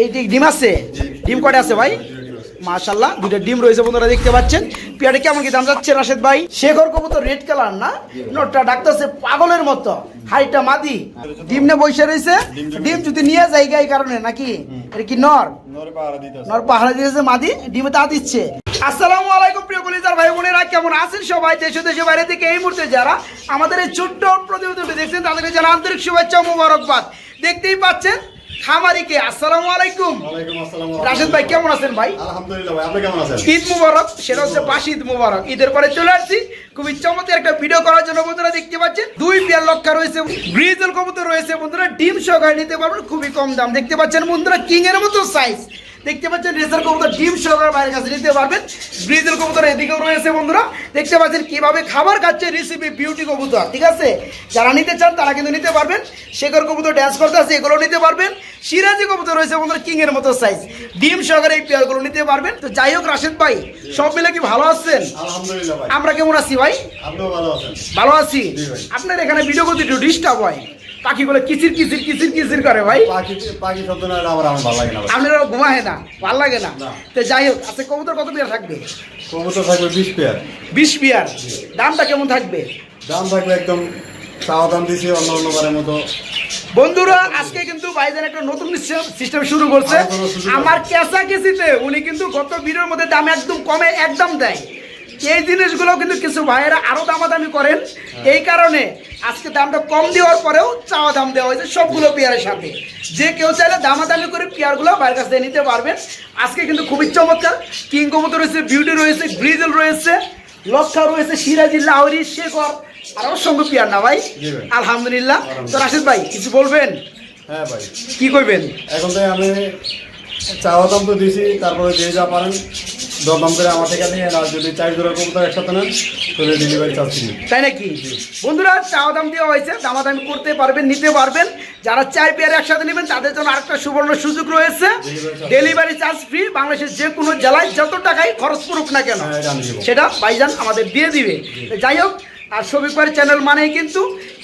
এই ডিম আছে? ডিম কটা আছে ভাই? মাশাল্লাহ দুটো ডিম রয়েছে বন্ধুরা, দেখতে পাচ্ছেন। কেমন কি দাম যাচ্ছে রাশেদ ভাই? শেখর কবুতর রেড কালার না? নোটটা ডাকতেছে পাগলের মতো। হাইটা মাদি। ডিম নে বসে রয়েছে। ডিম যদি নিয়ে যায় এই কারণে, নাকি? এটা কি নর? নর পাহাড়া দিয়েছে মাদি, ডিমে তা দিচ্ছে। আসসালামু আলাইকুম প্রিয় কলিজার ভাই বোনেরা, কেমন আছেন সবাই? দেশে দেশে বাইরে থেকে এই মুহূর্তে যারা আমাদের এই ছোট্ট প্রতিবেদনটি দেখছেন, তাদেরকে জানা আন্তরিক শুভেচ্ছা মোবারকবাদ। দেখতেই পাচ্ছেন খামারিকে আসসালামু আলাইকুম। রাশেদ ভাই কেমন আছেন ভাই? আলহামদুলিল্লাহ ভাই আপনি কেমন আছেন? ঈদ মুবারক সেটা হচ্ছে বাসি ঈদ মুবারক। ঈদের পরে চলে আসছি। খুবই চমৎকার একটা ভিডিও করার জন্য বন্ধুরা দেখতে পাচ্ছেন দুই পেয়ার লক্ষা রয়েছে ব্রিজল কবুতর রয়েছে বন্ধুরা। ডিম সহকারে নিতে পারবেন খুবই কম দাম। দেখতে পাচ্ছেন বন্ধুরা কিং এর মতো সাইজ দেখতে পাচ্ছেন রেসার কবুতর ডিম সহকারে বাইরের কাছে নিতে পারবেন। ব্রিজের কবুতর এদিকেও রয়েছে বন্ধুরা। দেখতে পাচ্ছেন কীভাবে খাবার খাচ্ছে রেসিপি বিউটি কবুতর ঠিক আছে? যারা নিতে চান তারা কিন্তু নিতে পারবেন। শেখর কবুতর ড্যান্স করতে আছে এগুলো নিতে পারবেন। সিরাজি কবুতর রয়েছে বন্ধুরা কিংয়ের মতো সাইজ ডিম সহকারে এই পেয়ারগুলো নিতে পারবেন। তো যাই হোক রাশেদ ভাই সব মিলে কি ভালো আছেন? আমরা কেমন আছি ভাই? ভালো আছি। আপনার এখানে ভিডিও করতে একটু ডিস্টার্ব হয়? পাখিগুলো কিচির কিচির কিচির কিচির করে ভাই। পাখি পাখি শব্দ না আমার আমার ভালো লাগে না আপনারা ঘুমায় না ভালো লাগে না। তো যাই হোক আচ্ছা কবুতর কত পেয়ার থাকবে? কবুতর থাকবে বিশ পেয়ার। বিশ পেয়ার। দামটা কেমন থাকবে? দাম থাকবে একদম চাওয়া দাম দিছি অন্য মতো। বন্ধুরা আজকে কিন্তু ভাইজান একটা নতুন সিস্টেম শুরু করছে। আমার কেসা কেসিতে উনি কিন্তু গত ভিডিওর মধ্যে দাম একদম কমে একদম দেয়। এই জিনিসগুলো কিন্তু কিছু ভাইয়েরা আরও দামাদামি করেন। এই কারণে আজকে দামটা কম দেওয়ার পরেও চাওয়া দাম দেওয়া হয়েছে সবগুলো পেয়ারের সাথে। যে কেউ চাইলে দামাদামি করে পেয়ারগুলো বাইরের কাছ থেকে নিতে পারবেন। আজকে কিন্তু খুবই চমৎকার। কিং কবুতর রয়েছে বিউটি রয়েছে গ্রিজেল রয়েছে লক্ষা রয়েছে সিরাজি লাহরি শেখর আরও সঙ্গে পেয়ার না ভাই? আলহামদুলিল্লাহ। তো রাশিদ ভাই কিছু বলবেন? হ্যাঁ ভাই। কি করবেন এখন থেকে আমি চাওয়া দাম তো দিছি তারপরে যে যা পারেন দরদাম করে আমার থেকে নিয়ে আর যদি চাই জোড়া কবুতর একসাথে নেন তাহলে ডেলিভারি চার্জ ফ্রি তাই নাকি? বন্ধুরা চাওয়া দাম দেওয়া হয়েছে। দামাদামি করতে পারবেন নিতে পারবেন। যারা পেয়ার একসাথে নেবেন তাদের জন্য আরেকটা সুবর্ণ সুযোগ রয়েছে। ডেলিভারি চার্জ ফ্রি বাংলাদেশের যে কোনো জেলায় যত টাকাই খরচ পড়ুক না কেন হ্যাঁ। সেটা ভাইজান আমাদের দিয়ে দিবে। যাই হোক আর চ্যানেল মানেই কিন্তু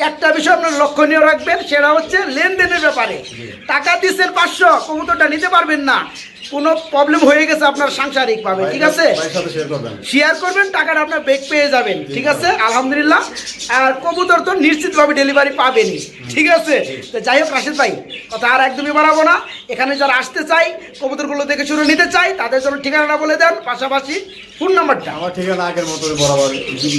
একটা বিষয় আপনার লক্ষণীয় রাখবেন সেটা হচ্ছে লেনদেনের ব্যাপারে। টাকা দিচ্ছেন পাঁচশো কবুতরটা নিতে পারবেন না। কোনো প্রবলেম হয়ে গেছে আপনার সাংসারিক পাবে ঠিক আছে? শেয়ার করবেন। টাকাটা আপনার বেগ পেয়ে যাবেন ঠিক আছে? আলহামদুলিল্লাহ। আর কবুতর তো নিশ্চিতভাবে ডেলিভারি পাবেনই ঠিক আছে? তো যাই হোক রাশিদ ভাই কথা আর একদমই বাড়াবো না। এখানে যারা আসতে চাই কবুতরগুলো দেখে শুরু নিতে চাই তাদের জন্য ঠিকানাটা বলে দেন। পাশাপাশি ফোন নাম্বারটা? আমার ঠিকানা আগের মতো বরাবর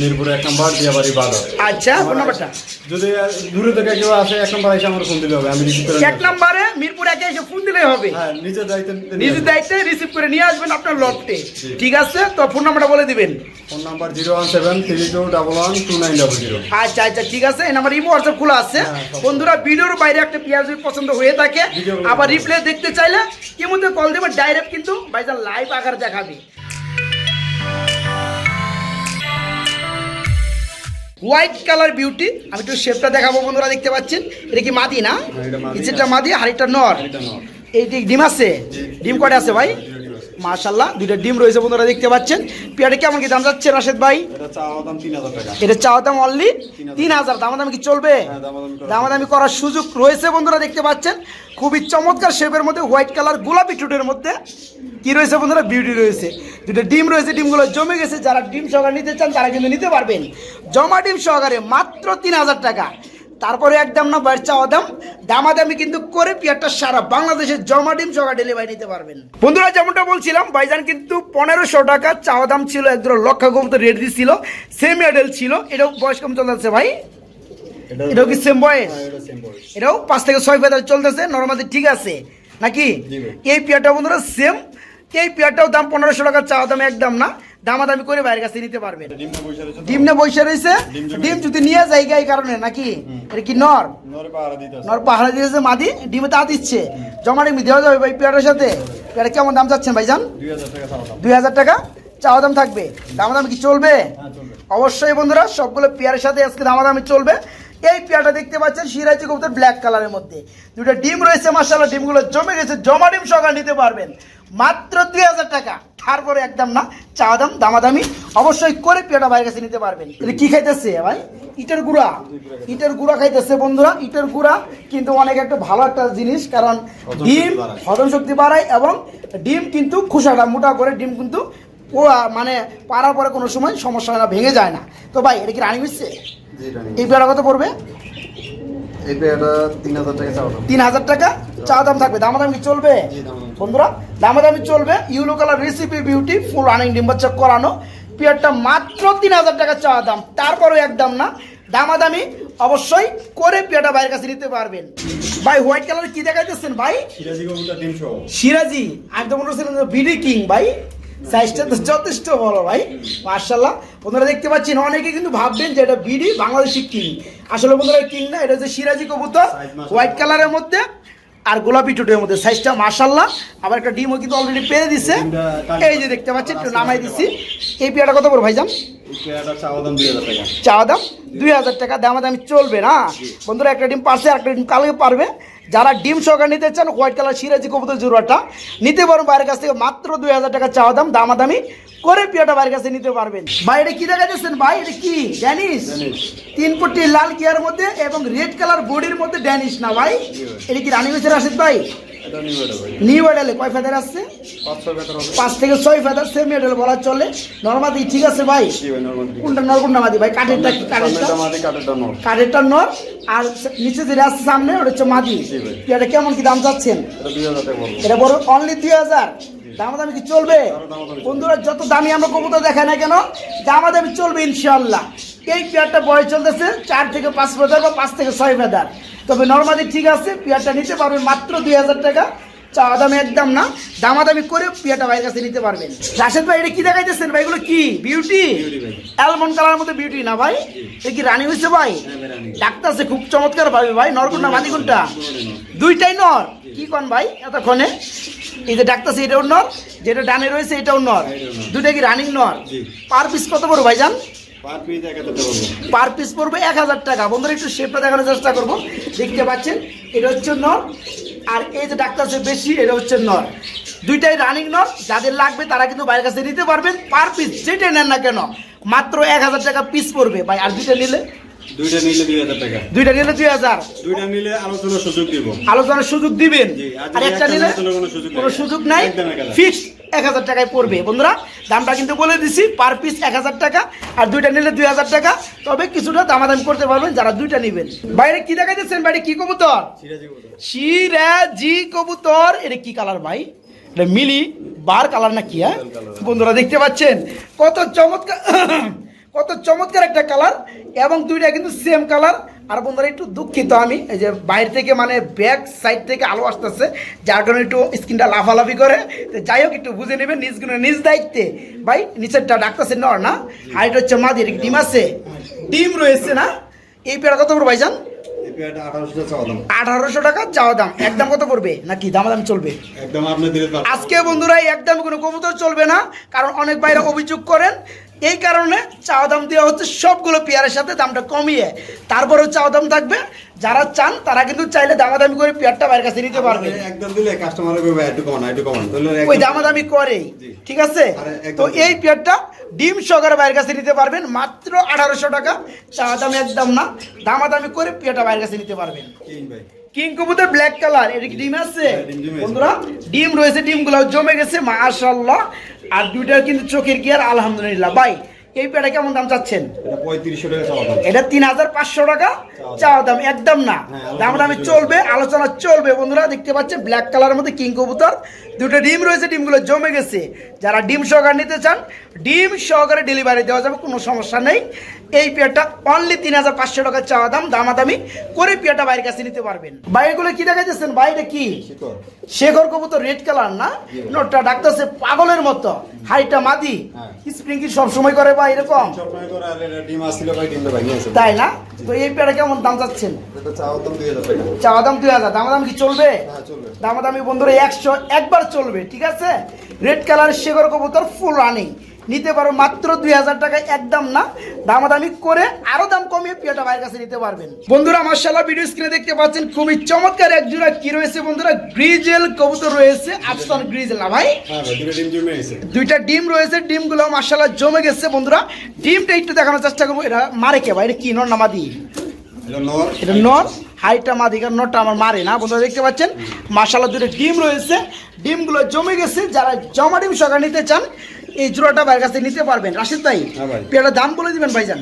মিরপুরে এক নম্বর দিয়াবাড়ি বাজার। আচ্ছা ফোন নাম্বারটা? যদি দূরে থেকে কেউ আসে এক নম্বর এসে আমার ফোন দিলে হবে আমি রিসিভ করে এক নম্বরে মিরপুর একে এসে ফোন দিলেই হবে। হ্যাঁ নিজের দায়িত্ব নিজের দায়িত্বে রিসিভ করে নিয়ে আসবেন আপনার লটে। ঠিক আছে তো ফোন নাম্বারটা বলে দিবেন। Phone number zero one seven three two double one two nine double zero. আচ্ছা আচ্ছা ঠিক আছে এই নাম্বার ইমো হোয়াটসঅ্যাপ খোলা আছে। হ্যাঁ, বন্ধুরা ভিডিওর বাইরে একটা পেঁয়াজ পছন্দ হয়ে থাকে আবার রিপ্লে দেখতে চাইলে কি মধ্যে কল দেবে ডাইরেক্ট কিন্তু ভাইজান লাইভ আকার দেখাবে। হোয়াইট কালার বিউটি আমি একটু শেপটা দেখাবো বন্ধুরা দেখতে পাচ্ছেন? এটা কি মাদি না? হ্যাঁ, এটা মাদি। হাড়িটা নর। এইটি ডিম আছে? ডিম কটা আছে ভাই? মাশাল্লাহ দুইটা ডিম রয়েছে বন্ধুরা দেখতে পাচ্ছেন। পেয়ারে কেমন কি দাম যাচ্ছে রাশেদ ভাই? এটা চাওয়া দাম অনলি তিন হাজার। দামাদামি কি চলবে? হ্যাঁ, দামাদামি দামাদামি করার সুযোগ রয়েছে বন্ধুরা দেখতে পাচ্ছেন। খুবই চমৎকার শেপের মধ্যে হোয়াইট কালার গোলাপি টুটের মধ্যে কি রয়েছে বন্ধুরা? বিউটি রয়েছে। দুটো ডিম রয়েছে ডিমগুলো জমে গেছে। যারা ডিম সহকারে নিতে চান তারা কিন্তু নিতে পারবেন। জমা ডিম সহকারে মাত্র তিন হাজার টাকা। তারপরে একদম না বাইর চাওয়া দাম। দামাদামি কিন্তু করে পিয়ারটা সারা বাংলাদেশের জমা ডিম সহকারে ডেলিভারি নিতে পারবেন। বন্ধুরা যেমনটা বলছিলাম ভাইজান কিন্তু পনেরোশো টাকা চাওয়া দাম ছিল একদম লক্ষ কমতে রেট দিচ্ছিল সেম মডেল ছিল। এটাও বয়স কম চলতেছে ভাই? এটাও কি সেম বয়স? হ্যাঁ, বয়স। এটাও পাঁচ থেকে ছয় ফেদার চলতেছে নর্মালি ঠিক আছে। নাকি। এই পেয়ারটা বন্ধুরা সেম এই পেয়ারটাও দাম পনেরোশো টাকা চাওয়া দাম একদম না। দামাদামি করে বাইরের কাছে নিতে পারবেন ডিমটা বসে রয়েছে ডিম না বসে রয়েছে। ডিম যদি- নিয়ে যায় এই কারণে নাকি? এটা কি নর? নরে পাহাড়া দিয়েছে মাদি? ডিমে তা দিচ্ছে। জমা ডিম দেওয়া যাবে ভাই পেয়ারের সাথে। পেয়ারে কেমন দাম চাচ্ছেন ভাইজান? দুই হাজার টাকা চাওয়া দাম। দুই হাজার টাকা? চাওয়া দাম থাকবে। দামাদামি কি চলবে? হ্যাঁ, চলবে। অবশ্যই বন্ধুরা সবগুলো পেয়ারের সাথে আজকে দামাদামি চলবে। এই পেয়ারটা দেখতে পাচ্ছেন সিরাজি কবুতর ব্ল্যাক কালারের মধ্যে। দুটো ডিম রয়েছে মাসাল্লাহ ডিমগুলো জমে গেছে। জমা ডিম সকাল নিতে পারবেন। মাত্র দুই হাজার টাকা। তারপরে একদম না চা দাম দামাদামি অবশ্যই করে পেটা বাইরের কাছে নিতে পারবেন। এটা কি খাইতেছে ভাই? ইটের গুঁড়া। ইটের গুঁড়া খাইতেছে বন্ধুরা ইটের গুঁড়া। কিন্তু অনেক একটা ভালো একটা জিনিস কারণ ডিম হজম শক্তি বাড়ায় এবং ডিম কিন্তু খুশাটা মোটা করে ডিম কিন্তু পোড়া মানে পাড়ার পরে কোনো সময় সমস্যা হয় না ভেঙে যায় না। তো ভাই এটা কি রানি মিশছে এই পেয়ারা কত পড়বে? এই পেয়ারটা তিন হাজার টাকা চাওয়া দাম। তিন হাজার টাকা চা দাম থাকবে। দামাদামি কি চলবে? জি, দামাদামি। বন্ধুরা দামাদামি চলবে। Yellow colour recipe beautiful running করানো। পেয়ারটা মাত্র তিন হাজার টাকা চা দাম। তারপরেও একদম না। দামাদামি অবশ্যই করে পেয়ারটা বাইরের কাছে নিতে পারবেন। ভাই হোয়াইট কালার কি দেখাইতেছেন ভাই? সিরাজি সিরাজি আমি তো মনে করছিলাম বিডি কিং ভাই। সাইজটা তো যথেষ্ট বড় ভাই মার্শাল্লাহ বন্ধুরা দেখতে পাচ্ছেন অনেকে কিন্তু ভাববেন যে এটা বিডি বাংলাদেশি কিং। আসলে বন্ধুরা কিং না এটা হচ্ছে সিরাজি কবুতর। হোয়াইট কালারের মধ্যে। আর গোলাপি টুটের মধ্যে সাইজটা মার্শাল্লাহ আবার একটা ডিমও কিন্তু অলরেডি পেরে দিছে। এই যে দেখতে পাচ্ছেন একটু নামাই দিছি। এই পেয়াটা কত করে ভাইজান? চাওয়া দাম দুই হাজার টাকা। দাম দামাদামি চলবে না। বন্ধুরা একটা ডিম পারছে একটা ডিম কালকে পারবে। যারা ডিম সহকারে নিতে চান হোয়াইট কালার সিরাজি কবুতর জোড়াটা নিতে পারবেন বাইরের কাছ থেকে মাত্র দুই হাজার টাকা চাওয়া দাম দামাদামি করে পিয়াটা বাইরের কাছে নিতে পারবেন। বাইরে কি দেখা যাচ্ছেন ভাই এটা কি? Danish Danish. তিন পট্টি লাল গিয়ার মধ্যে এবং রেড কালার বডির মধ্যে ড্যানিশ না ভাই? এটা কি রানী বেচের আসিত ভাই? এটা নিউ এটা ভাই। নিউ মডেলে কয় ফেদার আসছে পাঁচ থেকে ছয় ফেদার সেমি মডেল বলা চলে। নর্মাদি ঠিক আছে ভাই? ভাই কোনটা নর কোনটা মাদি ভাই কাঠেরটা কাঠেরটা নর আর নিচে যে আছে সামনে ওটা হচ্ছে মাদি। এটা কেমন কি দাম চাচ্ছেন? এটা এটা বড় অনলি দুই হাজার। দামাদামি কি চলবে। বন্ধুরা যত দামি আমরা কবুতর দেখাই না কেন দামাদামি চলবে ইনশাল্লাহ এই পেয়ারটা বয়স চলতেছে চার থেকে পাঁচ ফেদার বা পাঁচ থেকে ছয় ফেদার। তবে নর্মালি ঠিক আছে পেয়ারটা নিতে পারবেন মাত্র দুই হাজার টাকা। চাওয়া দামে একদম না দামাদামি করে পেয়ারটা ভাইয়ের কাছে নিতে পারবেন। রাশেদ ভাই এটা কি দেখাইতেছেন ভাই? এগুলো কি? বিউটি অ্যালমন্ড কালার মধ্যে বিউটি না ভাই? এটা কি রানী হয়েছে ভাই? হ্যাঁ। ডাক্তার আছে খুব চমৎকার ভাবে ভাই। মাদি কোনটা? দুইটাই নর? কি কন ভাই এতক্ষণে? এই যে ডাক্তার আছে এটাও নর? যেটা ডানে রয়েছে এটাও নর। দুটা কি রানিং নর? পার পিস কত বড় ভাইজান? পার পিস এক হাজার টাকা বলব পার পিস পড়বে এক হাজার টাকা। বন্ধুরা একটু শেপটা দেখানোর চেষ্টা করব। দেখতে পাচ্ছেন এটা হচ্ছে নর। আর এই যে ডাক্তার আছে বেশি এটা হচ্ছে নর। দুইটাই রানিং নর। যাদের লাগবে তারা কিন্তু বাইরের কাছে নিতে পারবেন। পার পিস যেটা নেন না কেন মাত্র এক হাজার টাকা পিস পড়বে। ভাই আর দুইটা নিলে? দুইটা নিলে দুই হাজার টাকা। দুইটা নিলে দুই হাজার। দুইটা নিলে আলোচনার সুযোগ দিব। আলোচনার সুযোগ দিবেন। আর আর একটা একটা নিলে কোনো সুযোগ নাই। এক হাজার। টাকায় পড়বে। বন্ধুরা দামটা কিন্তু বলে দিছি পার পিস এক হাজার টাকা আর দুইটা নিলে দুই হাজার টাকা। তবে কিছুটা দামাদামি করতে পারবেন যারা দুইটা নেবেন। বাইরে কি দেখা যাচ্ছেন বাইরে? কি কবুতর? সিরাজি কবুতর। সিরাজি কবুতর। এটা কি কালার ভাই? এটা মিলি বার কালার না কি হ্যাঁ বন্ধুরা দেখতে পাচ্ছেন? কত চমৎকার কত চমৎকার একটা কালার এবং দুইটা কিন্তু সেম কালার। আর বন্ধুরা একটু দুঃখিত আমি এই যে বাইরে থেকে মানে ব্যাক সাইড থেকে আলো আসতেছে যার কারণে একটু স্কিনটা লাফালাফি করে। তো যাই হোক একটু বুঝে নেবেন নিজ গুণে নিজ দায়িত্বে। ভাই নিচেরটা ডাকতেছে নর না? হাইট হচ্ছে মাদির ডিম আছে? ডিম রয়েছে না? এই পেয়ারা কত করে ভাইজান? আঠারোশো টাকা চাওয়া দাম। একদম কত পড়বে? নাকি দামাদাম চলবে। আজকে বন্ধুরা একদম কোনো কবুতর চলবে না কারণ অনেক বাইরে অভিযোগ করেন এই কারণে চাওয়া দাম দেওয়া হচ্ছে সবগুলো পেয়ারের সাথে দামটা কমিয়ে। তারপরেও চাওয়া দাম থাকবে। যারা চান তারা কিন্তু চাইলে দামাদামি করে পেয়ারটা বাইরের কাছে নিতে পারবে একদম দিলে কাস্টমার একটু কমান একটু কমান। ওই দামাদামি করেই জি। ঠিক আছে? তো এই পেয়ারটা ডিম সহকারে বাইরের কাছে নিতে পারবেন। মাত্র আঠারোশো টাকা। চাওয়া দাম একদম না। দামাদামি করে পেয়ারটা বাইরের কাছে নিতে পারবেন। ভাই। কিং কবুতর ব্ল্যাক কালার এটা কি ডিম আছে? হ্যাঁ, ডিম জমে বন্ধুরা ডিম রয়েছে ডিমগুলো জমে গেছে মাশাআল্লাহ। আর দুইটার কিন্তু চোখের আর আলহামদুলিল্লাহ। ভাই এই পেটা কেমন দাম চাচ্ছেন? এটা তিন হাজার পাঁচশো টাকা চাওয়া দাম। একদম না। হ্যাঁ, দাম দামে চলবে। আলোচনা চলবে বন্ধুরা। দেখতে পাচ্ছেন ব্ল্যাক কালারের মধ্যে কিং কবুতর। দুটো ডিম রয়েছে ডিমগুলো জমে গেছে। যারা ডিম সহকারে নিতে চান ডিম সহকারে ডেলিভারি দেওয়া যাবে কোনো সমস্যা নেই। এই পেয়ারটা অনলি তিন হাজার পাঁচশো টাকা চাওয়া দাম দামাদামি করে পেয়ারটা বাইরের কাছে নিতে পারবেন। বাইরেগুলো কি দেখা যাচ্ছেন বাইরে কি? শেখর। কবুতর রেড কালার না? নোটটা ডাকতেছে পাগলের মতো। হাইটা মাদি। হ্যাঁ। স্প্রিং কি সবসময় করে বা এরকম? তাই না? তো এই পেয়ারা কেমন দাম চাচ্ছেন? চাওয়া দাম দুই হাজার দামাদাম কি চলবে? হ্যাঁ চলবে। দামাদামি বন্ধুরা একশো একবার চলবে ঠিক আছে? রেড কালার শেখর কবুতর ফুল রানিং নিতে পারো মাত্র দুই হাজার টাকা একদম না। দামাদামি করে আরও দাম কমিয়ে পিয়াটা ভাইয়ের কাছে নিতে পারবেন। বন্ধুরা মার্শাল্লাহ ভিডিও স্ক্রিনে দেখতে পাচ্ছেন খুবই চমৎকার এক জোড়া কি রয়েছে বন্ধুরা? গ্রিজেল কবুতর রয়েছে আফসান গ্রিজেল না ভাই? হ্যাঁ দুইটা ডিম রয়েছে ডিমগুলো মার্শাল্লাহ জমে গেছে বন্ধুরা। ডিমটা একটু দেখানোর চেষ্টা করব। এটা মারে কে ভাই? এটা কি নর না মাদি? এটা নর। হাইটা মাদি কারণ আমার মারে না বন্ধুরা দেখতে পাচ্ছেন? মার্শাল্লাহ দুটো ডিম রয়েছে। ডিমগুলো জমে গেছে। যারা জমা ডিম সকাল নিতে চান এই জোড়াটা ভাইয়ের কাছে নিতে পারবেন। রাশিদ ভাই হ্যাঁ ভাই। পেয়াটার দাম বলে দিবেন ভাইজান।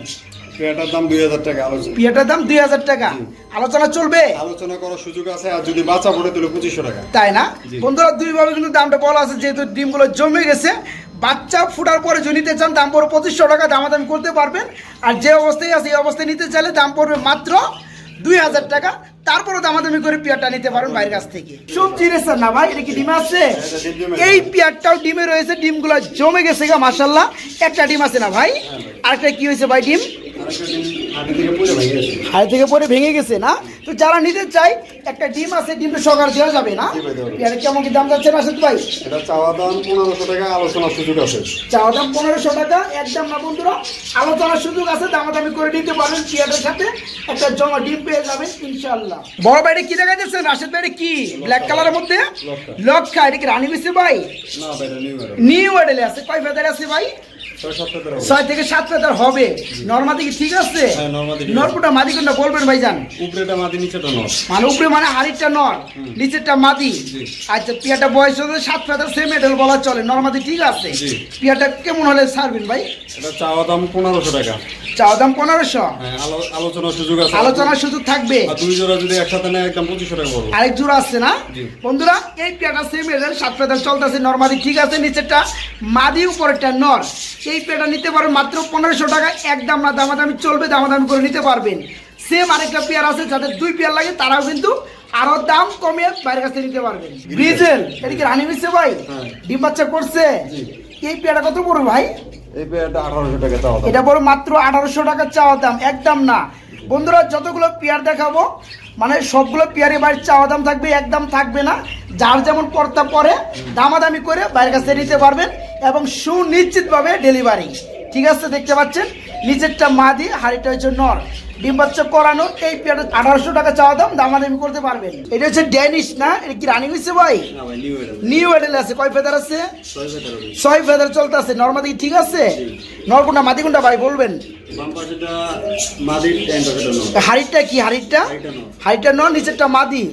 পেয়াটার দাম দুই হাজার টাকা আলোচনা। দাম দুই হাজার টাকা। আলোচনা চলবে? আলোচনা করার সুযোগ আছে আর যদি বাচ্চা পড়ে তাহলে পঁচিশশো টাকা। তাই না? বন্ধুরা দুইভাবে কিন্তু দামটা বলা আছে যেহেতু ডিমগুলো জমে গেছে। বাচ্চা ফুটার পরে যদি নিতে চান দাম পড়বে পঁচিশশো টাকা দামাদামি করতে পারবেন। আর যে অবস্থায় আছে এই অবস্থায় নিতে চাইলে দাম পড়বে মাত্র দুই হাজার টাকা। তারপরে দামাদামি করে পেয়ারটা নিতে পারেন বাইরের কাছ থেকে। সবজি রেসার না ভাই এটা কি ডিম আছে? এই পেয়ারটাও ডিমে রয়েছে ডিমগুলো জমে গেছে গা মাসাল্লাহ একটা ডিম আছে না ভাই। আরেকটা কি হয়েছে ভাই ডিম? হাড়ি থেকে পরে ভেঙে গেছে না? তো যারা নিতে চাই একটা ডিম আছে ডিমটা সকাল দেওয়া যাবে না? কেমন কি দাম যাচ্ছে আসলে ভাই? এটা চাওয়া দাম পনেরোশো টাকা আলোচনার সুযোগ আছে। চাওয়া দাম পনেরোশো টাকা একদম না বন্ধুরা? আলোচনার সুযোগ আছে দামাদামি করে নিতে পারেন পেয়ারের সাথে। একটা জমা ডিম পেয়ে যাবেন ইনশাল্লাহ বড় বাইরে কি দেখা যাচ্ছে রাশেদ বাইরে কি? ব্ল্যাক কালারের মধ্যে? লক্ষা। এটা কি রানী মিশে ভাই? নিউ মডেলে আছে কয় ফেদার আছে ভাই? ছয় সাত টাকা হবে। ছয় থেকে সাত ফেদার হবে। নর্মাদি কি ঠিক আছে? হ্যাঁ, নরমাদি ঠিক আছে। নরকুটা মাদি কোনটা বলবেন ভাইজান। উপরেটা মাটি নিচেটা নর। মানে উপরে মানে হাড়িটা নর নিচেরটা মাদি। আচ্ছা পিয়াটা বয়স হচ্ছে সাত ফেদার সেম মেডেল বলা চলে নর্মাদি ঠিক আছে? পিয়াটা কেমন হলে ছাড়বেন ভাই? এটা চাওয়া দাম পনেরোশো টাকা। চাওয়া দাম পনেরোশো? হ্যাঁ আলোচনার সুযোগ আছে। আলোচনার সুযোগ থাকবে। দুই জোড়া যদি একসাথে নেয় একদম পঁচিশশো টাকা পড়ব। আরেক জোড়া আছে না? বন্ধুরা এই পেয়াটা সেম এদের সাত পেয়াটা চলতেছে নর্মাদি ঠিক আছে নিচেরটা মাদি উপরেরটা নর। এই পেয়াটা নিতে পারবেন মাত্র পনেরোশো টাকা। একদম না দামাদামি চলবে দামাদামি করে নিতে পারবেন। সেম আরেকটা পেয়ার আছে যাদের দুই পেয়ার লাগে তারাও কিন্তু আরও দাম কমিয়ে বাইরের কাছে নিতে পারবেন। ব্রিজেল এটা কি রানি মিশছে ভাই? হ্যাঁ। ডিম বাচ্চা করছে? এই পেয়ারা কত পড়বে ভাই? এই পেয়ারটা আঠারোশো টাকা চাওয়া এটা বড় মাত্র আঠারোশো টাকা চাওয়া দাম একদম না। বন্ধুরা যতগুলো পেয়ার দেখাবো মানে সবগুলো পেয়ারে বাইরের চাওয়া দাম থাকবে একদম থাকবে না। যার যেমন পড়তা পরে দামাদামি করে বাইরের কাছে নিতে পারবেন। এবং সুনিশ্চিতভাবে ডেলিভারি ঠিক আছে দেখতে পাচ্ছেন? নিচেরটা মাদি হাড়িটা হচ্ছে নর। ডিম বাচ্চা করানো এই পেয়ারটা আঠারোশো টাকা চাওয়া দাম দামাদামি করতে পারবেন। এটা হচ্ছে ড্যানিশ না? এটা কি রানিং হয়েছে ভাই? নিউ এডেল আছে। কয় ফেদার আছে? ছয় ফেদার চলতেছে। নর্মাদি ঠিক আছে? নরকুন্ডা মাদিকুন্ডা ভাই বলবেন। হাড়িটা কি হাড়িটা? হাড়িটা নর। নিচেরটা মাদি।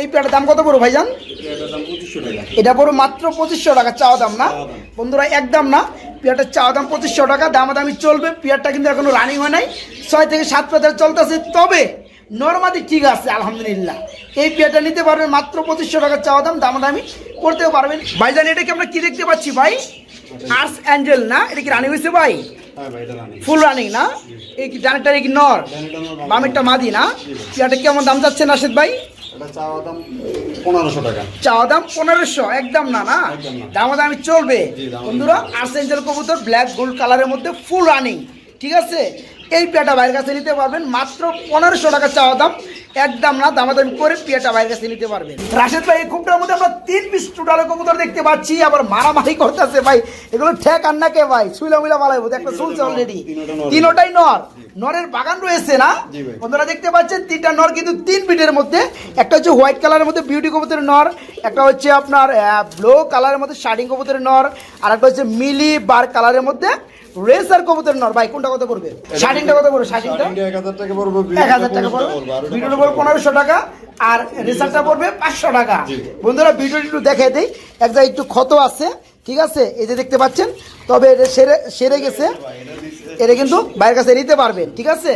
এই পেয়ারটার দাম কত বড় ভাইজান? এটা বড় মাত্র পঁচিশশো টাকা চাওয়া দাম না। বন্ধুরা একদম না? পেয়ারটার চাওয়া দাম পঁচিশশো টাকা দামাদামি চলবে। পেয়ারটা কিন্তু এখনও রানিং হয় নাই। ছয় থেকে সাত পেয়ার চলতেছে। তবে নর্মাদি ঠিক আছে আলহামদুলিল্লাহ। এই পেয়ারটা নিতে পারবেন মাত্র পঁচিশশো টাকা চাওয়া দাম দামাদামি করতেও পারবেন। ভাইজান এটা কি আমরা কি দেখতে পাচ্ছি ভাই? আর্টস অ্যাঞ্জেল না? এটা কি রানিং হয়েছে ভাই? হ্যাঁ ভাই এটা রানি ফুল রানিং না? এই কি ডানেরটা কি নর? বামেরটা মাদি না? পেয়ারটা কেমন দাম যাচ্ছে নাসিদ ভাই? এটা চাওয়া দাম পনেরোশো টাকা। চাওয়া দাম পনেরোশো একদম না না? একদম দাম দামি চলবে। বন্ধুরা আর্সেঞ্জেল কবুতর ব্ল্যাক গোল্ড কালারের মধ্যে ফুল রানিং ঠিক আছে? এই পেয়াটা বাইরের কাছে নিতে পারবেন। মাত্র পনেরোশো টাকা চাওয়া দাম। একদম না দামাদামি করে পেয়াটা বাইরের কাছে নিতে পারবেন। রাশেদ ভাই এই খুবটার মধ্যে আমরা তিন পিস টোটাল কবুতর দেখতে পাচ্ছি। আবার মারামারি করতেছে ভাই। এগুলো ঠেক আর না কে ভাই। শুইলা মুইলা মালাই বোধ একটা শুনছে অলরেডি তিনোটাই নর। নরের বাগান রয়েছে না? বন্ধুরা দেখতে পাচ্ছেন তিনটা নর কিন্তু তিন বিটের মধ্যে। একটা হচ্ছে হোয়াইট কালারের মধ্যে বিউটি কবুতরের নর। একটা হচ্ছে আপনার ব্লু কালারের মধ্যে শার্টিং কবুতরের নর। আর একটা হচ্ছে মিলি বার কালারের মধ্যে রেসার কবুতরের নর। ভাই কোনটা কত করবে? শার্টিংটা কত করবে শার্টিংটা শার্টিংটা এক হাজার টাকা পড়ব এক হাজার টাকা পড়বে? ভিডিওটা পড়বে। পনেরোশো টাকা আর রেসারটা পড়বে পাঁচশো টাকা। বন্ধুরা ভিডিওটি একটু দেখে দিই। এক জায়গায় একটু ক্ষত আছে ঠিক আছে? এই যে দেখতে পাচ্ছেন তবে এটা সেরে সেরে গেছে। এটা কিন্তু বাইরের কাছে নিতে পারবেন ঠিক আছে?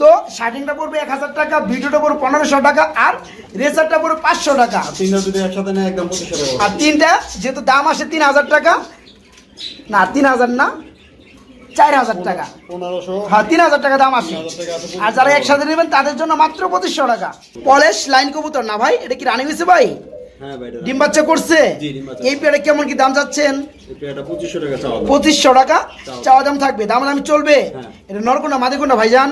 তো শার্টিংটা পড়বে এক হাজার টাকা ভিডিওটা পড়বে পনেরোশো টাকা আর রেসারটা পড়বে পাঁচশো টাকা। তিনটা যদি একসাথে নেয় একদম পঁচিশশো টাকা আর তিনটা যেহেতু দাম আসে তিন হাজার টাকা না তিন হাজার না চার হাজার টাকা। হ্যাঁ তিন হাজার টাকা দাম আসে 3,000 টাকা আছে। আর যারা একসাথে নেবেন তাদের জন্য মাত্র পঁচিশশো টাকা। পলেশ লাইন কবুতর না ভাই? এটা কি রানি হয়েছে ভাই? হ্যাঁ ডিম বাচ্চা করছে। এই পেয়ারে কেমন কি দাম যাচ্ছেন? পঁচিশশো টাকা চাওয়া দাম। থাকবে। দাম দামি চলবে? হ্যাঁ। এটা নরকোনা মাদিকোনা ভাইজান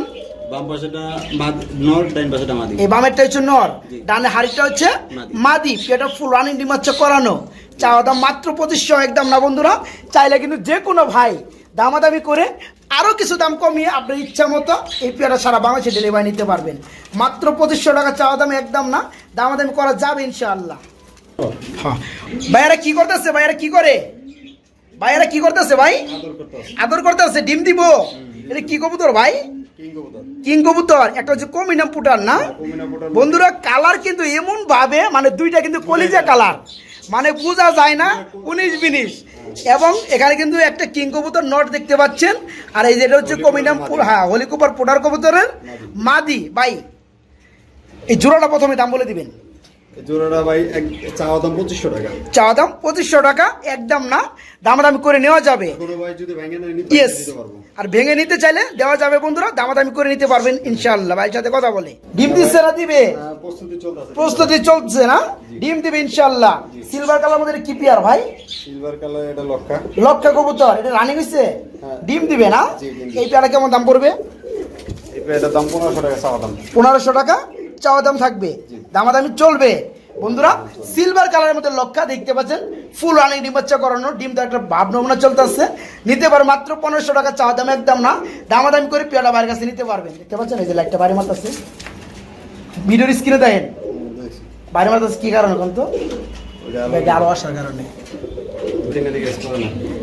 এই বামেরটা হচ্ছে নর। ডানে হাড়িটা হচ্ছে মাদি। মাদি। পেটা ফুল রানিং ডিম বাচ্চা করানো। চাওয়া দাম মাত্র পঁচিশশো একদম না বন্ধুরা? চাইলে কিন্তু যে কোনো ভাই দামাদামি করে আরও কিছু দাম কমিয়ে আপনার ইচ্ছা মতো এই পেয়ারা সারা বাংলাদেশে ডেলিভারি নিতে পারবেন। মাত্র পঁচিশশো টাকা চাওয়া দাম একদম না দামাদামি করা যাবে ইনশাআল্লাহ। হ্যাঁ। ভাইয়ারা কি করতেছে? ভাইয়ারা কি করে? ভাইয়ারা কি করতেছে ভাই? আদর করতেছে ডিম দিব? এটা কি কবুতর ভাই? কিং কবুতর। একটা হচ্ছে কমিনাম পুটার না? বন্ধুরা কালার কিন্তু এমন ভাবে মানে দুইটা কিন্তু কলিজা কালার মানে বোঝা যায় না উনিশ বিনিশ। এবং এখানে কিন্তু একটা কিং কবুতর নট দেখতে পাচ্ছেন। আর এই যেটা হচ্ছে কমিনাম হ্যাঁ হলিকুপার পোটার কবুতরের মাদি। বাই এই জোড়াটা প্রথমে দাম বলে দিবেন। জোড়াটা ভাই এক চাওয়া দাম পঁচিশশো টাকা। চাওয়া দাম পঁচিশশো টাকা একদম না। দামাদামি করে নেওয়া যাবে। ভাই যদি ভেঙে ইয়েস আর ভেঙে নিতে চাইলে দেওয়া যাবে বন্ধুরা দামাদামি করে নিতে পারবেন ইনশাআল্লাহ। ভাইয়ের সাথে কথা বলে। ডিম দিচ্ছে না দিবে? প্রস্তুতি চলছে না? ডিম দিবে সিলভার কালার মধ্যে এটা কি পেয়ার ভাই? সিলভার কালার এটা লক্ষা। লক্ষা কবুতর এটা রানিং হইছে? হ্যাঁ। ডিম দিবে না? এই পেয়ারা কেমন দাম পড়বে? এই দাম পনেরোশো টাকা চাওয়া দাম। পনেরোশো টাকা চাওয়া দাম থাকবে। দামাদামি চলবে। বন্ধুরা সিলভার কালারের মধ্যে লক্ষা দেখতে পাচ্ছেন। ফুল রানিং ডিম বাচ্চা করানো ডিম তো একটা ভাব নমুনা চলতেছে। নিতে পারে মাত্র পনেরোশো টাকা চাওয়া দাম একদম না। দামাদামি করে পেয়ারা বাইরের কাছে নিতে পারবেন। দেখতে পাচ্ছেন এই যে লাইটটা বাইরে মারতেছে। ভিডিওর স্ক্রিনে দেখেন। বাইরে মারতেছে কি কারণে কোন তো আসার কারণে।